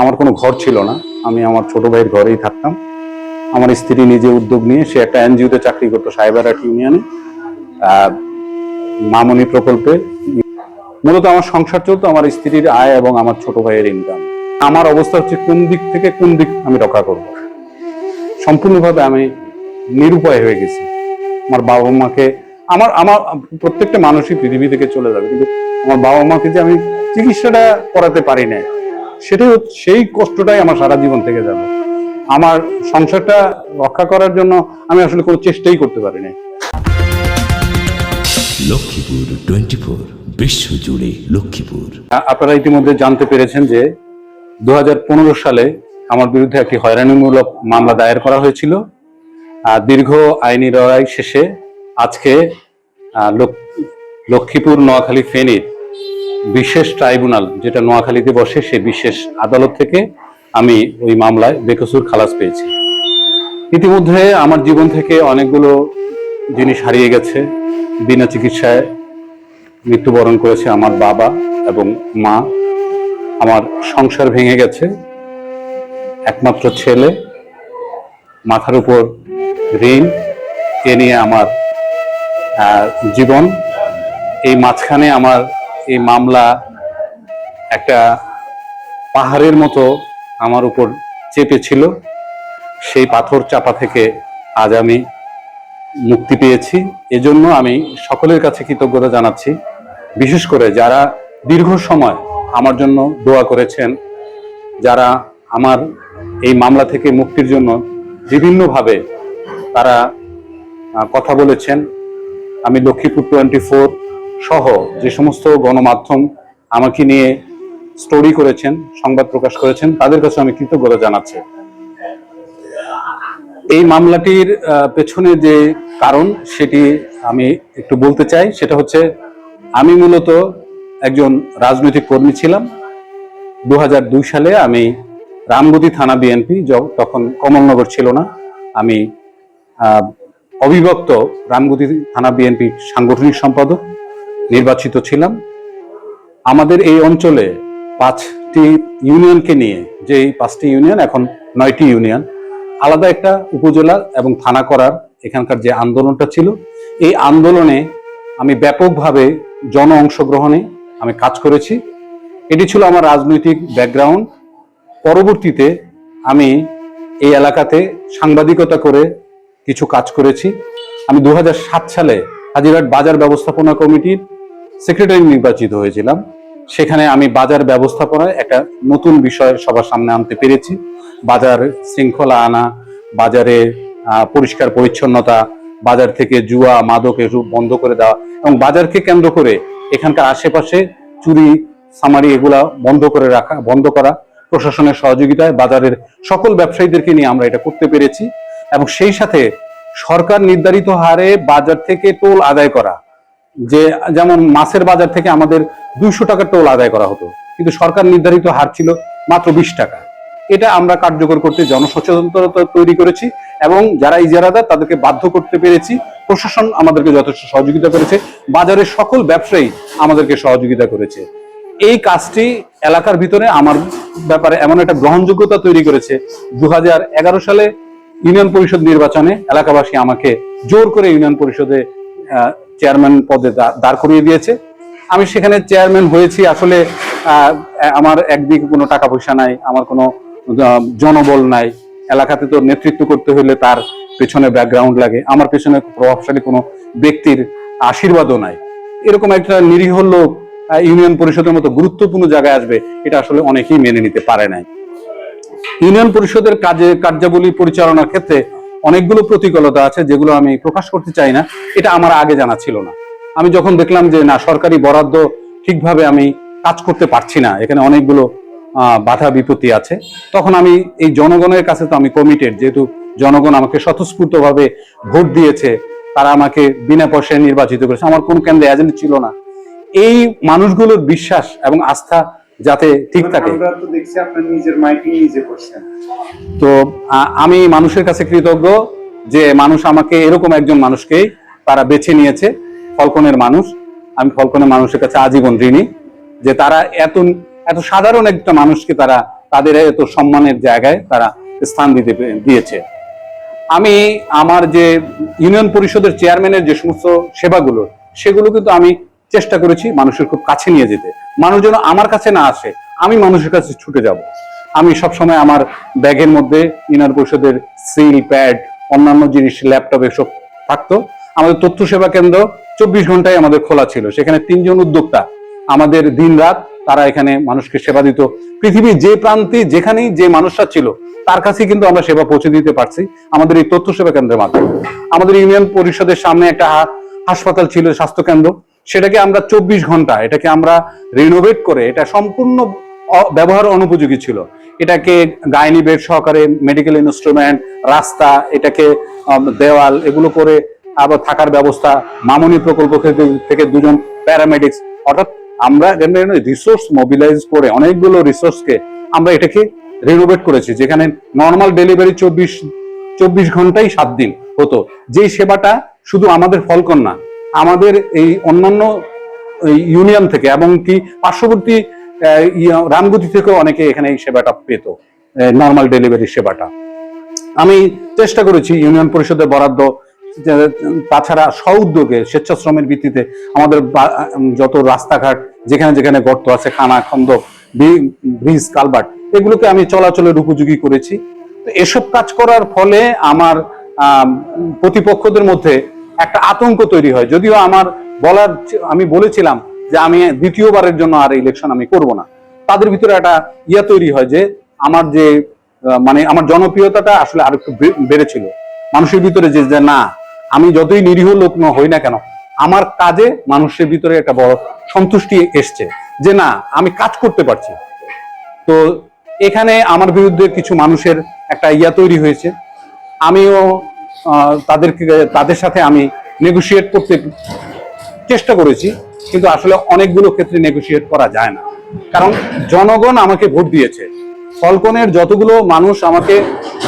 আমার কোনো ঘর ছিল না। আমি আমার ছোট ভাইয়ের ঘরেই থাকতাম। আমার স্ত্রী নিজে উদ্যোগ নিয়ে সে একটা এনজিওতে চাকরি করতো সাইবারহাট ইউনিয়নে। আহ, মামনি প্রকল্পে। মূলত আমার সংসার চলতো আমার স্ত্রীর আয় এবং আমার ছোট ভাইয়ের ইনকাম আমার অবস্থা হচ্ছে কোন দিক থেকে কোন দিক আমি রক্ষা করব। সম্পূর্ণভাবে আমি নিরুপায় হয়ে গেছি। আমার বাবা মাকে আমার আমার প্রত্যেকটা মানুষই পৃথিবী থেকে চলে যাবে কিন্তু আমার বাবা মাকে যে আমি চিকিৎসাটা করাতে পারি না সেটাই সেই কষ্টটাই আমার সারা জীবন থেকে যাবে। আমার সংসারটা রক্ষা করার জন্য আমি আসলে কোনো চেষ্টাই করতে পারি না লক্ষ্মীপুর টোয়েন্টি ফোর বিশ্বজুড়ে লক্ষ্মীপুর। আপনারা ইতিমধ্যে জানতে পেরেছেন যে দু হাজার পনেরো সালে আমার বিরুদ্ধে একটি হয়রানিমূলক মামলা দায়ের করা হয়েছিল। আর দীর্ঘ আইনি লড়াই শেষে আজকে লক্ষ্মীপুর নোয়াখালী ফেনীর বিশেষ ট্রাইব্যুনাল যেটা নোয়াখালীতে বসে, সে বিশেষ আদালত থেকে আমি ওই মামলায় বেকসুর খালাস পেয়েছি। ইতিমধ্যে আমার জীবন থেকে অনেকগুলো জিনিস হারিয়ে গেছে। বিনা চিকিৎসায় মৃত্যুবরণ করেছে আমার বাবা এবং মা। আমার সংসার ভেঙে গেছে। একমাত্র ছেলে। মাথার উপর ঋণ। এ নিয়ে আমার জীবন। এই মাঝখানে আমার এই মামলা একটা পাহাড়ের মতো আমার উপর চেপেছিল। সেই পাথর চাপা থেকে আজ আমি মুক্তি পেয়েছি। এজন্য আমি সকলের কাছে কৃতজ্ঞতা জানাচ্ছি। বিশেষ করে যারা দীর্ঘ সময় আমার জন্য দোয়া করেছেন, যারা আমার এই মামলা থেকে মুক্তির জন্য বিভিন্নভাবে তারা কথা বলেছেন। আমি লক্ষ্মীপুর টোয়েন্টি ফোর সহ যে সমস্ত গণমাধ্যম আমাকে নিয়ে স্টোরি করেছেন, সংবাদ প্রকাশ করেছেন, তাদের কাছে আমি কৃতজ্ঞতা জানাচ্ছি। এই মামলাটির পেছনে যে কারণ সেটি আমি একটু বলতে চাই, সেটা হচ্ছে আমি মূলত একজন রাজনৈতিক কর্মী ছিলাম। দু হাজার দুই সালে আমি রামগতি থানা বিএনপি তখন কমলনগর ছিল না, আমি অবিভক্ত রামগতি থানা বিএনপি সাংগঠনিক সম্পাদক। নির্বাচিত ছিলাম। আমাদের এই অঞ্চলে পাঁচটি ইউনিয়নকে নিয়ে যে পাঁচটি ইউনিয়ন এখন নয়টি ইউনিয়ন, আলাদা একটা উপজেলা এবং থানা করার এখানকার যে আন্দোলনটা ছিল, এই আন্দোলনে আমি ব্যাপকভাবে জন অংশগ্রহণে আমি কাজ করেছি। এটি ছিল আমার রাজনৈতিক ব্যাকগ্রাউন্ড। পরবর্তীতে আমি এই এলাকাতে সাংবাদিকতা করে কিছু কাজ করেছি। আমি দু হাজার সাত সালে হাজিরহাট বাজার ব্যবস্থাপনা কমিটির সেক্রেটারি নির্বাচিত হয়েছিলাম। সেখানে আমি বাজার ব্যবস্থাপনায় একটা নতুন বিষয় সবার সামনে আনতে পেরেছি। বাজার শৃঙ্খলা আনা, বাজারে পরিষ্কার পরিচ্ছন্নতা, বাজার থেকে জুয়া, মাদক এসব বন্ধ করে দেওয়া এবং বাজারকে কেন্দ্র করে এখানকার আশেপাশে চুরি, সামারি এগুলা বন্ধ করে রাখা, বন্ধ করা, প্রশাসনের সহযোগিতায় বাজারের সকল ব্যবসায়ীদেরকে নিয়ে আমরা এটা করতে পেরেছি এবং সেই সাথে সরকার নির্ধারিত হারে বাজার থেকে টোল আদায় করা যে যেমন মাছের বাজার থেকে আমাদের দুইশো টাকা টোল আদায় করা হতো, কিন্তু সরকার নির্ধারিত হার ছিল মাত্র বিশ টাকা। এটা আমরা কার্যকর করতে জনসচেতনতা তৈরি করেছি এবং যারা ইজারাদার তাদেরকে বাধ্য করতে পেরেছি। প্রশাসন আমাদেরকে যথেষ্ট সহযোগিতা করেছে। বাজারের সকল ব্যবসায়ী আমাদেরকে সহযোগিতা করেছে। এই কাজটি এলাকার ভিতরে আমার ব্যাপারে এমন একটা গ্রহণযোগ্যতা তৈরি করেছে। দু হাজার এগারো সালে ইউনিয়ন পরিষদ নির্বাচনে এলাকাবাসী আমাকে জোর করে ইউনিয়ন পরিষদে চেয়ারম্যান পদে দাঁড় করিয়ে দিয়েছে। আমি সেখানে চেয়ারম্যান হয়েছি, আসলে আমার একদিকে কোনো টাকা পয়সা নাই, আমার কোনো জনবল নাই। এলাকাতে তো নেতৃত্ব করতে হলে তার পেছনে ব্যাকগ্রাউন্ড লাগে। আমার পেছনে প্রভাবশালী কোনো ব্যক্তির আশীর্বাদও নাই। এরকম একটা নিরীহ লোক ইউনিয়ন পরিষদের মতো গুরুত্বপূর্ণ জায়গায় আসবে, এটা আসলে অনেকেই মেনে নিতে পারে নাই। ইউনিয়ন পরিষদের কাজে, কার্যাবলী পরিচালনার ক্ষেত্রে অনেকগুলো প্রতিকূলতা আছে যেগুলো আমি প্রকাশ করতে চাই না। এটা আমার আগে জানা ছিল না। আমি যখন দেখলাম যে না, সরকারি বরাদ্দ ঠিকভাবে আমি কাজ করতে পারছি না, এখানে অনেকগুলো বাধা বিপত্তি আছে, তখন আমি এই জনগণের কাছে তো আমি কমিটেড যেহেতু জনগণ আমাকে স্বতঃস্ফূর্তভাবে ভোট দিয়েছে, তারা আমাকে বিনা পয়সায় নির্বাচিত করেছে, আমার কোন কেন্দ্রে এজেন্ট ছিল না। এই মানুষগুলোর বিশ্বাস এবং আস্থা যাতে ঠিক থাকে। আমরা তো দেখছি আপনার নিজের মাইকিং নিজে করছেন। তো আমি মানুষের কাছে কৃতজ্ঞ যে মানুষ আমাকে এরকম একজন মানুষকেই তারা বেছে নিয়েছে ফলকনের মানুষ। আমি ফলকনের মানুষের কাছে আজীবন ঋণী। যে তারা এত এত সাধারণ একটা মানুষকে তারা তাদের এত সম্মানের জায়গায় তারা স্থান দিতে দিয়েছে। আমি আমার যে ইউনিয়ন পরিষদের চেয়ারম্যানের যে সমস্ত সেবাগুলো সেগুলো কিন্তু আমি চেষ্টা করেছি মানুষের খুব কাছে নিয়ে যেতে। মানুষ যেন আমার কাছে না আসে, আমি মানুষের কাছে ছুটে যাব। আমি সবসময় আমার ব্যাগের মধ্যে ইউনিয়ন পরিষদের সিল, প্যাড, অন্যান্য জিনিস, ল্যাপটপ এসব থাকতো। আমাদের তথ্য সেবা কেন্দ্র চব্বিশ ঘন্টায় আমাদের খোলা ছিল। সেখানে তিনজন উদ্যোক্তা। আমাদের দিন রাত তারা এখানে মানুষকে সেবা দিত। পৃথিবীর যে প্রান্তে, যেখানেই যে মানুষরা ছিল, তার কাছে কিন্তু আমরা সেবা পৌঁছে দিতে পারছি আমাদের এই তথ্য সেবা কেন্দ্রের মাধ্যমে। আমাদের ইউনিয়ন পরিষদের সামনে একটা হাসপাতাল ছিল, স্বাস্থ্য কেন্দ্র। সেটাকে আমরা চব্বিশ ঘণ্টা, এটাকে আমরা রিনোভেট করে, এটা সম্পূর্ণ ব্যবহার অনুপযোগী ছিল। এটাকে গাইনি বেড সহকারে মেডিকেল ইনস্ট্রুমেন্ট রাস্তা, এটাকে দেওয়াল, এগুলো করে আবার থাকার ব্যবস্থা, মামনি প্রকল্প থেকে- থেকে দুজন প্যারামেডিক্স অর্থাৎ আমরা রিসোর্স মোবিলাইজ করে অনেকগুলো রিসোর্সকে আমরা এটাকে রিনোভেট করেছি, যেখানে নর্মাল ডেলিভারি চব্বিশ চব্বিশ ঘন্টাই সাত দিন হতো। যেই সেবাটা শুধু আমাদের ফলকন না আমাদের এই অন্যান্য ইউনিয়ন থেকে এবং কি পার্শ্ববর্তী রামগতি থেকেও অনেকে এখানে এই সেবাটা পেত নর্মাল ডেলিভারি সেবাটা। আমি চেষ্টা করেছি ইউনিয়ন পরিষদের বরাদ্দ তাছাড়া স্ব উদ্যোগে স্বেচ্ছাশ্রমের ভিত্তিতে আমাদের যত রাস্তাঘাট যেখানে যেখানে গর্ত আছে, খানা খন্দ ব্রিজ কালবার্ট এগুলোকে আমি চলাচলের উপযোগী করেছি। তো এসব কাজ করার ফলে আমার প্রতিপক্ষদের মধ্যে একটা আতঙ্ক তৈরি হয়। যদিও আমার বলার আমি বলেছিলাম যে আমি দ্বিতীয়বারের জন্য আর ইলেকশন আমি করব না। তাদের ভিতরে একটা ইয়া তৈরি হয় যে আমার যে মানে আমার জনপ্রিয়তাটা আসলে আর একটু বেড়েছিল। মানুষের ভিতরে যে যে না, আমি যতই নিরীহ লোক হই না কেন, আমার কাজে মানুষের ভিতরে একটা বড় সন্তুষ্টি এসছে যে না, আমি কাজ করতে পারছি। তো এখানে আমার বিরুদ্ধে কিছু মানুষের একটা ইয়া তৈরি হয়েছে। আমিও তাদেরকে, তাদের সাথে আমি নেগোশিয়েট করতে চেষ্টা করেছি, কিন্তু আসলে অনেকগুলো ক্ষেত্রে নেগোশিয়েট করা যায় না। কারণ জনগণ আমাকে ভোট দিয়েছে। ফলকনের যতগুলো মানুষ আমাকে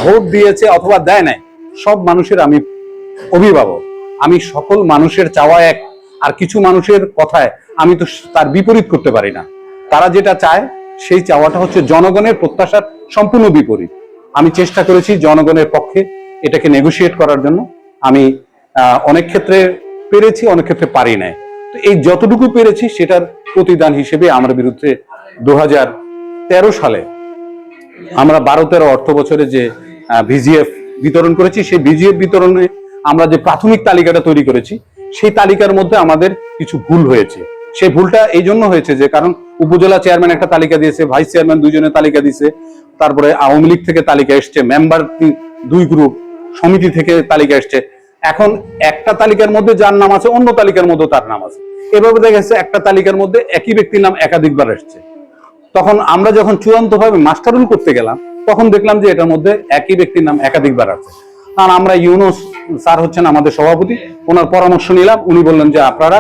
ভোট দিয়েছে অথবা দেয় নাই, সব মানুষের আমি অভিভাবক। আমি সকল মানুষের চাওয়া এক, আর কিছু মানুষের কথায় আমি তো তার বিপরীত করতে পারি না। তারা যেটা চায়, সেই চাওয়াটা হচ্ছে জনগণের প্রত্যাশার সম্পূর্ণ বিপরীত। আমি চেষ্টা করেছি জনগণের পক্ষে এটাকে নেগোশিয়েট করার জন্য আমি অনেক ক্ষেত্রে পেরেছি, অনেক ক্ষেত্রে পারি নাই। তো এই যতটুকু পেরেছি সেটার প্রতিদান হিসেবে আমার বিরুদ্ধে দুহাজার তেরো সালে আমরা বারো তেরো অর্থ বছরে যে ভিজিএফ বিতরণ করেছি, সেই ভিজিএফ বিতরণে আমরা যে প্রাথমিক তালিকাটা তৈরি করেছি, সেই তালিকার মধ্যে আমাদের কিছু ভুল হয়েছে। সেই ভুলটা এই জন্য হয়েছে যে, কারণ উপজেলা চেয়ারম্যান একটা তালিকা দিয়েছে, ভাইস চেয়ারম্যান দুইজনের তালিকা দিয়েছে, তারপরে আওয়ামী লীগ থেকে তালিকা এসছে মেম্বার দুই গ্রুপ সমিতি থেকে তালিকা এসছে। এখন একটা তালিকার মধ্যে যার নাম আছে, অন্য তালিকার মধ্যে তার নাম আছে। এভাবে দেখা গেছে একটা তালিকার মধ্যে একই ব্যক্তির নাম একাধিকবার এসছে। তখন আমরা যখন চূড়ান্ত ভাবে মাস্টারুল করতে গেলাম, তখন দেখলাম যে এটার মধ্যে একই ব্যক্তির নাম একাধিকবার আছে। কারণ আমরা ইউনুস স্যার হচ্ছেন আমাদের সভাপতি, ওনার পরামর্শ নিলাম, উনি বললেন যে আপনারা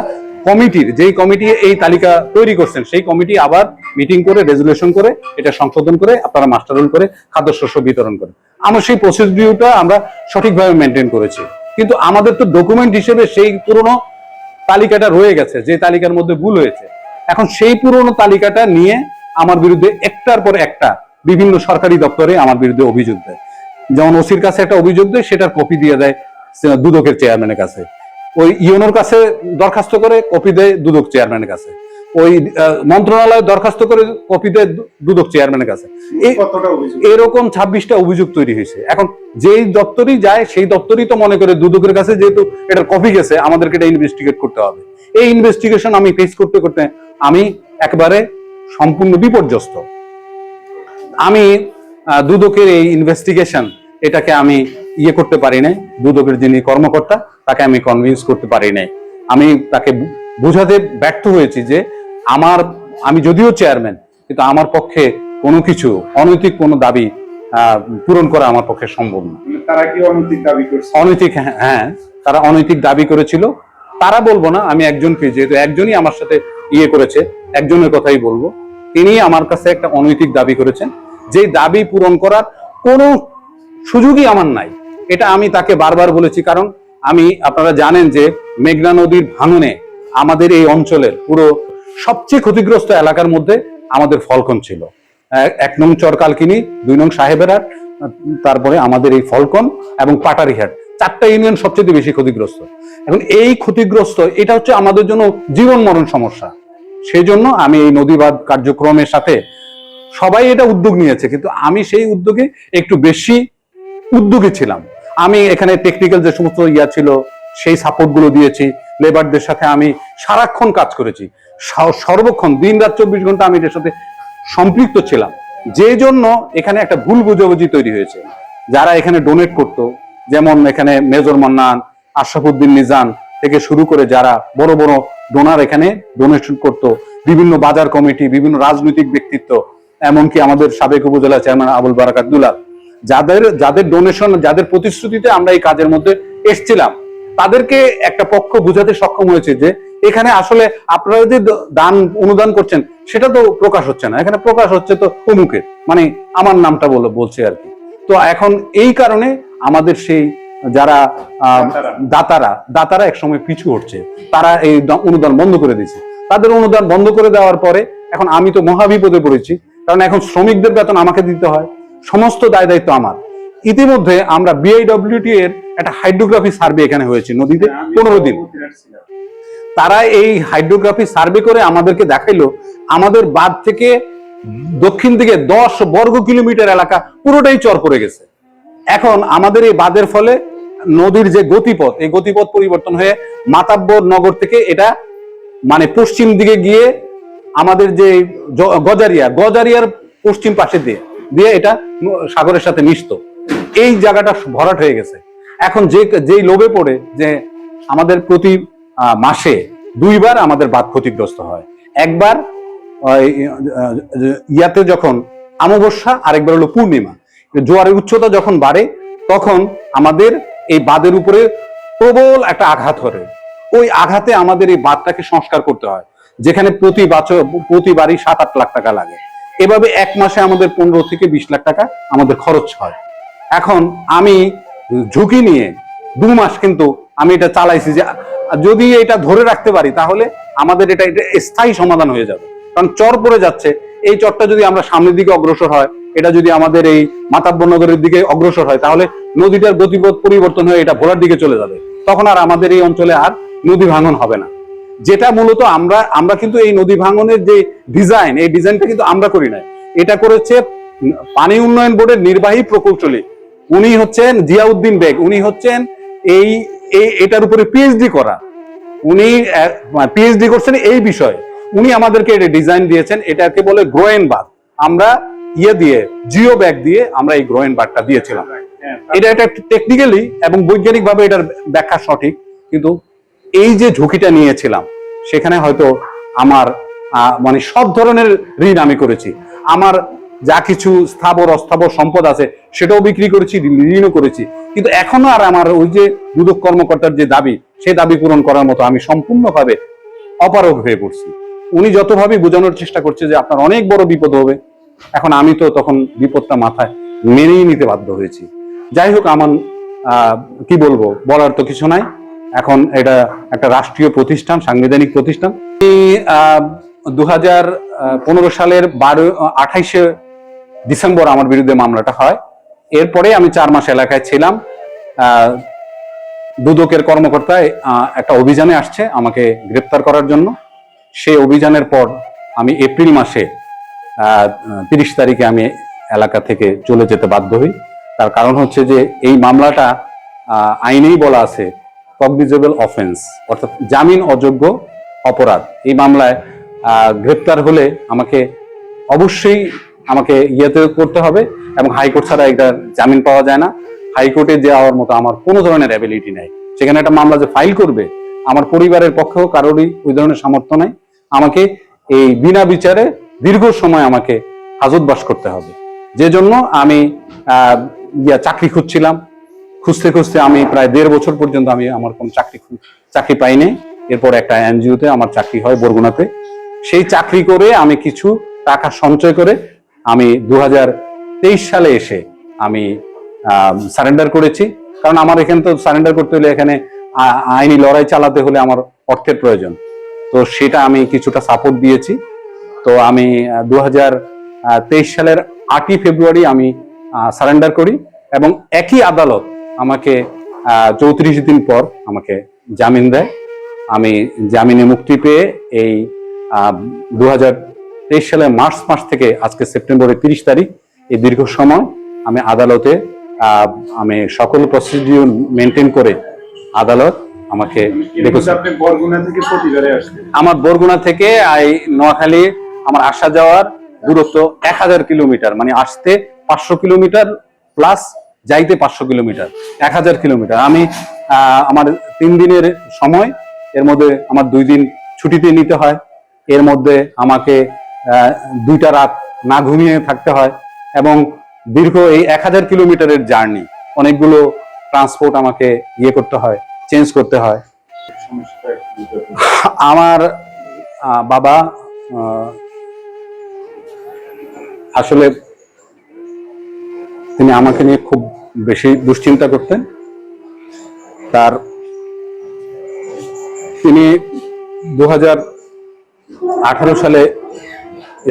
কমিটির, যেই কমিটি এই তালিকা তৈরি করছেন, সেই কমিটি আবার মিটিং করে রেজুলেশন করে, এটা সংশোধন করে, আপনারা মাস্টারুল করে, খাদ্যশস্য বিতরণ করেন আমরা সেই প্রসিডিউরটা আমরা সঠিকভাবে মেনটেন করেছি। কিন্তু আমাদের তো ডকুমেন্ট হিসেবে সেই পুরনো তালিকাটা রয়ে গেছে, যে তালিকার মধ্যে ভুল হয়েছে। এখন সেই পুরনো তালিকাটা নিয়ে আমার বিরুদ্ধে একটার পর একটা বিভিন্ন সরকারি দপ্তরে আমার বিরুদ্ধে অভিযোগ দেয়। যেমন ওসির কাছে একটা অভিযোগ দেয়, সেটার কপি দিয়ে দেয় দুদকের চেয়ারম্যানের কাছে। ওই ইউনোর কাছে দরখাস্ত করে কপি দেয় দুদক চেয়ারম্যানের কাছে। ওই মন্ত্রণালয়ে দরখাস্ত করে কপি দেয় দুদক চেয়ারম্যানের কাছে। এরকম ছাব্বিশটা অভিযোগ তৈরি হয়েছে। এখন যেই দপ্তরই যায় সেই দপ্তরই তো মনে করে দুদকের কাছে যেহেতু এটার কপি গেছে আমাদেরকে এটা ইনভেস্টিগেট করতে হবে। এই ইনভেস্টিগেশন আমি ফেস করতে করতে আমি একবারে সম্পূর্ণ বিপর্যস্ত। আমি দুদকের এই ইনভেস্টিগেশন এটাকে আমি ইয়ে করতে পারি নাই। দুদকের যিনি কর্মকর্তা তাকে আমি কনভিন্স করতে পারি নাই। আমি তাকে বুঝাতে ব্যর্থ হয়েছি যে আমার আমি যদিও চেয়ারম্যান কিন্তু আমার পক্ষে কোনো কিছু অনৈতিক কোনো দাবি পূরণ করা আমার পক্ষে সম্ভব না। মানে তারা কি অনৈতিক দাবি করছে? অনৈতিক হ্যাঁ, হ্যাঁ তারা অনৈতিক দাবি করেছিল। তারা বলব না আমি একজনকে যেহেতু একজনই আমার সাথে ইয়ে করেছে একজনের কথাই বলব। তিনি আমার কাছে একটা অনৈতিক দাবি করেছেন। যে দাবি পূরণ করার কোনো সুযোগই আমার নাই। এটা আমি তাকে বারবার বলেছি কারণ আমি আপনারা জানেন যে মেঘনা নদীর ভাঙনে আমাদের এই অঞ্চলের পুরো সবচেয়ে ক্ষতিগ্রস্ত এলাকার মধ্যে আমাদের ফলকন ছিল। এক- নং চর কালকিনি, দুই নং সাহেবেরহাট তারপরে আমাদের এই ফলকন এবং পাটারিহাট চারটা ইউনিয়ন সবচেয়ে বেশি ক্ষতিগ্রস্ত। এখন এই ক্ষতিগ্রস্ত, এটা হচ্ছে আমাদের জন্য জীবন মরণ সমস্যা। সেই জন্য আমি এই নদীবাদ কার্যক্রমের সাথে সবাই এটা উদ্যোগ নিয়েছে, কিন্তু আমি সেই উদ্যোগে একটু বেশি উদ্যোগী ছিলাম। আমি এখানে টেকনিক্যাল যে সমস্ত ইয়া ছিল, সেই সাপোর্টগুলো দিয়েছি। লেবারদের সাথে আমি সারাক্ষণ কাজ করেছি। সর্বক্ষণ দিন রাত চব্বিশ ঘণ্টা আমি এর সাথে সম্পৃক্ত ছিলাম। যে জন্য এখানে একটা ভুল বুঝাবুঝি তৈরি হয়েছে। যারা এখানে ডোনেট করত, যেমন এখানে মেজর মান্নান আশরাফুদ্দিন নিজান থেকে শুরু করে যারা বড় বড় ডোনার এখানে ডোনেশন করত, বিভিন্ন বাজার কমিটি, বিভিন্ন রাজনৈতিক ব্যক্তিত্ব, এমনকি আমাদের সাবেক উপজেলা চেয়ারম্যান আবুল বারাকাত দুলাল। যাদের যাদের ডোনেশন যাদের প্রতিশ্রুতিতে আমরা এই কাজের মধ্যে এসছিলাম তাদেরকে একটা পক্ষ বুঝাতে সক্ষম হয়েছে যে এখানে আসলে আপনারা যে দ- দান অনুদান করছেন সেটা তো প্রকাশ হচ্ছে না। এখানে প্রকাশ হচ্ছে তো অমুকের। মানে আমার নামটা বলে বলছে আর কি। তো এখন এই কারণে আমাদের সেই যারা আহ, দাতারা। দাতারা দাতারা একসময় পিছু হচ্ছে। তারা এই অনুদান বন্ধ করে দিয়েছে। তাদের অনুদান বন্ধ করে দেওয়ার পরে এখন আমি তো মহাবিপদে পড়েছি। কারণ এখন শ্রমিকদের বেতন আমাকে দিতে হয়। সমস্ত দায় দায়িত্ব আমার। ইতিমধ্যে আমরা বিআইডব্লিউটি এর একটা হাইড্রোগ্রাফি সার্ভে এখানে হয়েছে নদীতে পনেরো দিন। তারা এই হাইড্রোগ্রাফি সার্ভে করে আমাদেরকে দেখাইলো আমাদের বাঁধ থেকে দক্ষিণ দিকে দশ বর্গ কিলোমিটার এলাকা পুরোটাই চর পড়ে গেছে। এখন আমাদের এই বাঁধের ফলে নদীর যে গতিপথ এই গতিপথ পরিবর্তন হয়ে মাতাব্বর নগর থেকে এটা মানে পশ্চিম দিকে গিয়ে আমাদের যে গজারিয়া গজারিয়ার পশ্চিম পাশে দিয়ে দিয়ে এটা সাগরের সাথে মিশত। এই জায়গাটা ভরাট হয়ে গেছে। এখন যে যেই লোভে পড়ে যে আমাদের প্রতি মাসে দুইবার আমাদের বাদ ক্ষতিগ্রস্ত হয়। একবার ইয়াতে যখন অমাবস্যা আরেকবার হলো পূর্ণিমা। জোয়ারের উচ্চতা যখন বাড়ে, তখন আমাদের এই বাঁধের উপরে প্রবল একটা আঘাত ধরে। ওই আঘাতে আমাদের এই বাঁধটাকে সংস্কার করতে হয়, যেখানে প্রতি বছর প্রতিবারই সাত আট লাখ টাকা লাগে। এভাবে এক মাসে আমাদের পনেরো থেকে বিশ লাখ টাকা আমাদের খরচ হয়। এখন আমি ঝুঁকি নিয়ে দু মাস কিন্তু আমি এটা চালাইছি যে যদি এটা ধরে রাখতে পারি, তাহলে আমাদের এটা এটা স্থায়ী সমাধান হয়ে যাবে। কারণ চর পড়ে যাচ্ছে, এই চরটা যদি আমরা সামনের দিকে অগ্রসর হয়, এটা যদি আমাদের এই মাতাব্বর নগরের দিকে অগ্রসর হয়, তাহলে নদীটার গতিপথ পরিবর্তন হয়ে এটা ভোলার দিকে চলে যাবে। তখন আর আমাদের এই অঞ্চলে আর নদী ভাঙন হবে না। যেটা মূলত আমরা আমরা কিন্তু এই নদী ভাঙনের যে ডিজাইন, এই ডিজাইনটা কিন্তু আমরা করি না এটা করেছে পানি উন্নয়ন বোর্ডের নির্বাহী প্রকৌশলী উনি হচ্ছেন জিয়াউদ্দিন বেগ। উনি হচ্ছেন এই এটার উপরে পিএইচডি করা। উনি পিএইচডি করছেন এই বিষয়ে। উনি আমাদেরকে এটা ডিজাইন দিয়েছেন, এটাকে বলে গ্রোয়েন বাদ আমরা ইয়ে দিয়ে জিও ব্যাগ দিয়ে আমরা এই গ্রোয়েন বাদটা দিয়েছিলাম। এটা একটা টেকনিক্যালি এবং বৈজ্ঞানিকভাবে এটার ব্যাখ্যা সঠিক, কিন্তু এই যে ঝুঁকিটা নিয়েছিলাম, সেখানে হয়তো আমার মানে সব ধরনের ঋণ আমি করেছি। আমার যা কিছু স্থাবর, অস্থাবর সম্পদ আছে, সেটাও বিক্রি করেছি, ঋণও করেছি। কিন্তু এখনও আর আমার ওই যে দুদক কর্মকর্তার যে দাবি, সেই দাবি পূরণ করার মতো আমি সম্পূর্ণভাবে অপারগ হয়ে পড়ছি। উনি যতভাবে বোঝানোর চেষ্টা করছে যে আপনার অনেক বড় বিপদ হবে, এখন আমি তো তখন বিপদটা মাথায় মেনেই নিতে বাধ্য হয়েছি। যাই হোক, আমার কি বলব, বলার তো কিছু নাই। এখন এটা একটা রাষ্ট্রীয় প্রতিষ্ঠান, সাংবিধানিক প্রতিষ্ঠান। দু হাজার পনেরো সালের বারো আঠাইশে ডিসেম্বর আমার বিরুদ্ধে মামলাটা হয়। এরপরে আমি চার মাস এলাকায় ছিলাম। দুদকের কর্মকর্তা একটা অভিযানে আসছে আমাকে গ্রেপ্তার করার জন্য। সেই অভিযানের পর আমি এপ্রিল মাসে তিরিশ তারিখে আমি এলাকা থেকে চলে যেতে বাধ্য হই। তার কারণ হচ্ছে যে এই মামলাটা আইনেই বলা আছে কগনিজেবল অফেন্স অর্থাৎ জামিন অযোগ্য অপরাধ। এই মামলায় গ্রেপ্তার হলে আমাকে অবশ্যই আমাকে ইয়েতে করতে হবে এবং হাইকোর্ট ছাড়া এটা জামিন পাওয়া যায় না। হাইকোর্টে যাওয়ার মতো আমার কোনো ধরনের অ্যাবিলিটি নাই। সেখানে একটা মামলা যে ফাইল করবে, আমার পরিবারের পক্ষেও কারোরই ওই ধরনের সামর্থ্য নাই। আমাকে এই বিনা বিচারে দীর্ঘ সময় আমাকে হাজতবাস করতে হবে। যে জন্য আমি ইয়া চাকরি খুঁজছিলাম। খুঁজতে খুঁজতে আমি প্রায় দেড় বছর পর্যন্ত আমি আমার কোনো চাকরি চাকরি পাইনি। এরপর একটা এনজিওতে আমার চাকরি হয় বরগুনাতে। সেই চাকরি করে আমি কিছু টাকা সঞ্চয় করে আমি দু হাজার তেইশ সালে এসে আমি সারেন্ডার করেছি। কারণ আমার এখানে তো সারেন্ডার করতে হলে এখানে আইনি লড়াই চালাতে হলে আমার অর্থের প্রয়োজন। তো সেটা আমি কিছুটা সাপোর্ট দিয়েছি। তো আমি দু সালের আটই ফেব্রুয়ারি আমি সারেন্ডার করি এবং একই আদালত আমাকে চৌত্রিশ দিন পর আমাকে জামিন দেয়। আমি জামিনে মুক্তি পেয়ে এই দু হাজার তেইশ সালের মার্চ মাস থেকে আজকে সেপ্টেম্বরের তিরিশ তারিখ এই দীর্ঘ সময় আমি আদালতে আমি সকল প্রসিডিউর মেনটেন করে আদালত আমাকে আমার বরগুনা থেকে নোয়াখালী আমার আসা যাওয়ার দূরত্ব এক হাজার কিলোমিটার মানে আসতে পাঁচশো কিলোমিটার প্লাস যাইতে পাঁচশো কিলোমিটার এক হাজার কিলোমিটার। আমি আহ, আমার তিন দিনের সময় এর মধ্যে আমার দুই দিন ছুটিতে নিতে হয়। এর মধ্যে আমাকে দুইটা রাত না ঘুমিয়ে থাকতে হয় এবং দীর্ঘ এই এক হাজার কিলোমিটারের জার্নি অনেকগুলো ট্রান্সপোর্ট আমাকে ইয়ে করতে হয়, চেঞ্জ করতে হয়। আমার বাবা আসলে তিনি আমাকে নিয়ে খুব বেশি দুশ্চিন্তা করতেন তার তিনি দু সালে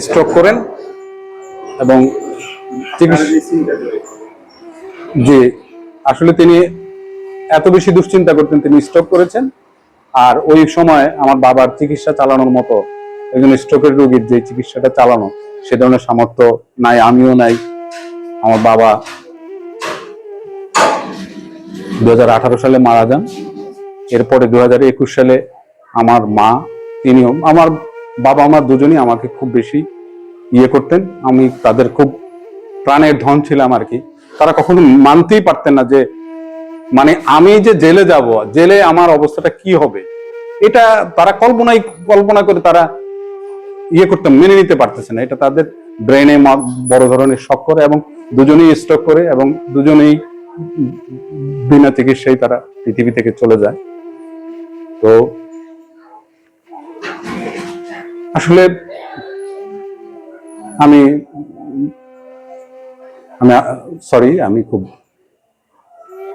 স্ট্রোক করেন এবং। জি, আসলে তিনি এত বেশি দুশ্চিন্তা করতেন তিনি স্ট্রোক করেছেন আর ওই সময় আমার বাবার চিকিৎসা চালানোর মতো একজন স্ট্রোকের রোগীর যে চিকিৎসাটা চালানো, সে ধরনের সামর্থ্য নাই, আমিও নাই আমার বাবা দু হাজার আঠারো সালে মারা যান এরপরে দু হাজার একুশ সালে আমার মা, তিনিও, আমার বাবা আমার দুজনই আমাকে খুব বেশি ইয়ে করতেন। আমি তাদের খুব প্রাণের ধন ছিলাম আর কি। তারা কখনো মানতেই পারতেন না যে মানে আমি যে জেলে যাব, জেলে আমার অবস্থাটা কি হবে? এটা তারা কল্পনাই, কল্পনা করে তারা ইয়ে করতে মেনে নিতে পারতেছে না। এটা তাদের ব্রেনে বড় ধরনের শক করে এবং দুজনেই স্ট্রোক করে এবং দুজনেই বিনা চিকিৎসায় তারা পৃথিবী থেকে চলে যায়। তো আসলে আমি আমি সরি আমি খুব,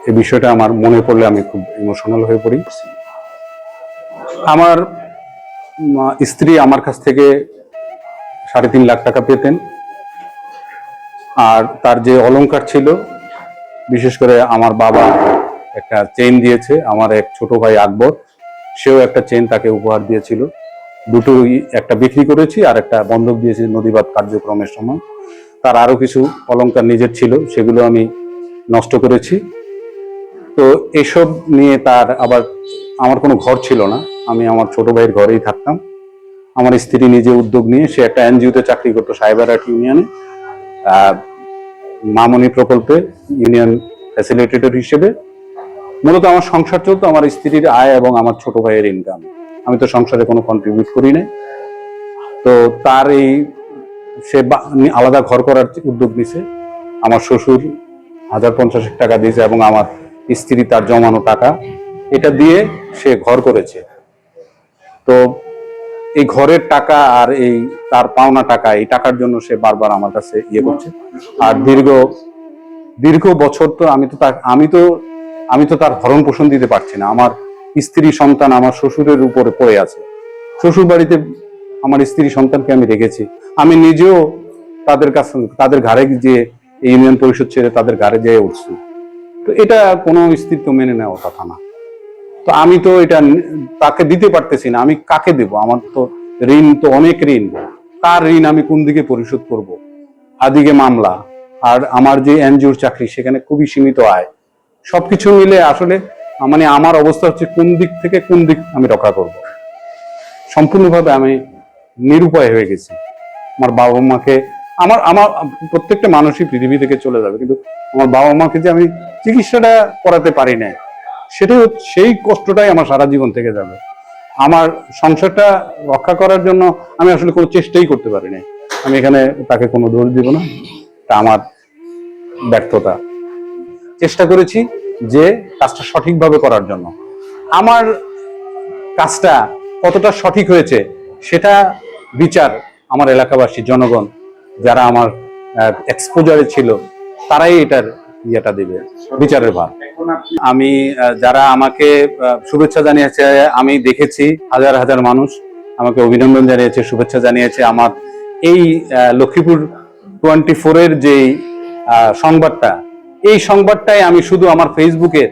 এই বিষয়টা আমার মনে পড়লে আমি খুব ইমোশনাল হয়ে পড়ি। আমার স্ত্রী আমার কাছ থেকে সাড়ে তিন লাখ টাকা পেতেন। আর তার যে অলঙ্কার ছিল, বিশেষ করে আমার বাবা একটা চেন দিয়েছে, আমার এক ছোট ভাই আকবর, সেও একটা চেন তাকে উপহার দিয়েছিল। দুটোই একটা বিক্রি করেছি আর একটা বন্ধক দিয়েছি নদীবাদ কার্যক্রমের সময়। তার আরও কিছু অলংকার নিজের ছিল, সেগুলো আমি নষ্ট করেছি। তো এসব নিয়ে তার আবার আমার কোনো ঘর ছিল না, আমি আমার ছোট ভাইয়ের ঘরেই থাকতাম। আমার স্ত্রী নিজে উদ্যোগ নিয়ে সে একটা এনজিওতে চাকরি করতো সাইবার আর্ট ইউনিয়নে মামনি প্রকল্পে ইউনিয়ন ফ্যাসিলিটেটর হিসেবে। মূলত আমার সংসার চলতো, আমার স্ত্রীর আয় এবং আমার ছোট ভাইয়ের ইনকাম আমি তো সংসারে কোনো কন্ট্রিবিউট করি নাই। তো তার এই সে আলাদা ঘর করার উদ্যোগ নিছে। আমার শ্বশুর হাজার পঞ্চাশ টাকা দিয়েছে এবং আমার স্ত্রী তার জমানো টাকা। এটা দিয়ে সে ঘর করেছে। তো এই ঘরের টাকা আর এই তার পাওনা টাকা, এই টাকার জন্য সে বারবার আমার কাছে ইয়ে করছে। আর দীর্ঘ দীর্ঘ বছর তো আমি তো আমি তো আমি তো তার ভরণ পোষণ দিতে পারছি না। আমার স্ত্রী সন্তান আমার শ্বশুরের উপরে পড়ে আছে। শ্বশুর বাড়িতে আমার স্ত্রী সন্তানকে আমি রেখেছি আমি নিজেও তাদের কাছে তাদের ঘাড়ে যে ইউনিয়ন পরিষদ ছেড়ে তাদের ঘাড়ে যেয়ে উঠছি। তো এটা কোনো স্ত্রীত্ব মেনে নেওয়ার কথা না। তো আমি তো এটা তাকে দিতে পারতেছি না, আমি কাকে দেব? আমার তো ঋণ তো অনেক ঋণ। কার ঋণ আমি কোন দিকে পরিশোধ করব? আদিকে মামলা আর আমার যে এনজিওর চাকরি সেখানে খুবই সীমিত আয়। সবকিছু মিলে আসলে মানে আমার অবস্থা হচ্ছে কোন দিক থেকে কোন দিক আমি রক্ষা করব। সম্পূর্ণভাবে আমি নিরুপায় হয়ে গেছি। আমার বাবা মাকে, আমার আমার প্রত্যেকটা মানুষই পৃথিবী থেকে চলে যাবে, কিন্তু আমার বাবা মাকে যে আমি চিকিৎসাটা করাতে পারি না সেটা হচ্ছে- সেই কষ্টটাই আমার সারা জীবন থেকে যাবে। আমার সংসারটা রক্ষা করার জন্য আমি আসলে কোনো চেষ্টাই করতে পারি না আমি এখানে তাকে কোনো দোষ দিব না। এটা আমার ব্যর্থতা। চেষ্টা করেছি। যে কাজটা সঠিকভাবে করার জন্য। আমার কাজটা কতটা সঠিক হয়েছে সেটা বিচার আমার এলাকাবাসী, জনগণ, যারা আমার এক্সপোজারে ছিল, তারাই এটার ইয়েটা দিবে, বিচারের ভার। আমি যারা আমাকে শুভেচ্ছা জানিয়েছে, আমি দেখেছি হাজার হাজার মানুষ আমাকে অভিনন্দন জানিয়েছে, শুভেচ্ছা জানিয়েছে। আমার এই লক্ষ্মীপুর টোয়েন্টি ফোরের যে সংবাদটা এই সংবাদটাই আমি শুধু আমার ফেসবুকে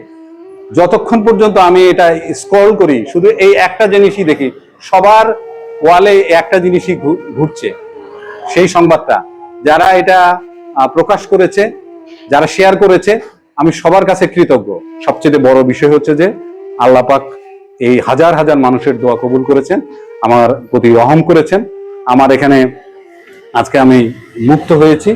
যতক্ষণ পর্যন্ত আমি এটা স্ক্রল করি, শুধু এই একটা জিনিসই দেখি, সবার ওয়ালে একটা জিনিসই ঘুরছে, সেই সংবাদটা। যারা এটা প্রকাশ করেছে, যারা শেয়ার করেছে, আমি সবার কাছে কৃতজ্ঞ। সবচেয়ে বড় বিষয় হচ্ছে যে, আল্লাহ পাক এই হাজার হাজার মানুষের দোয়া কবুল করেছেন, আমার প্রতি রহম করেছেন। আমার এখানে আজকে আমি মুক্ত হয়েছি।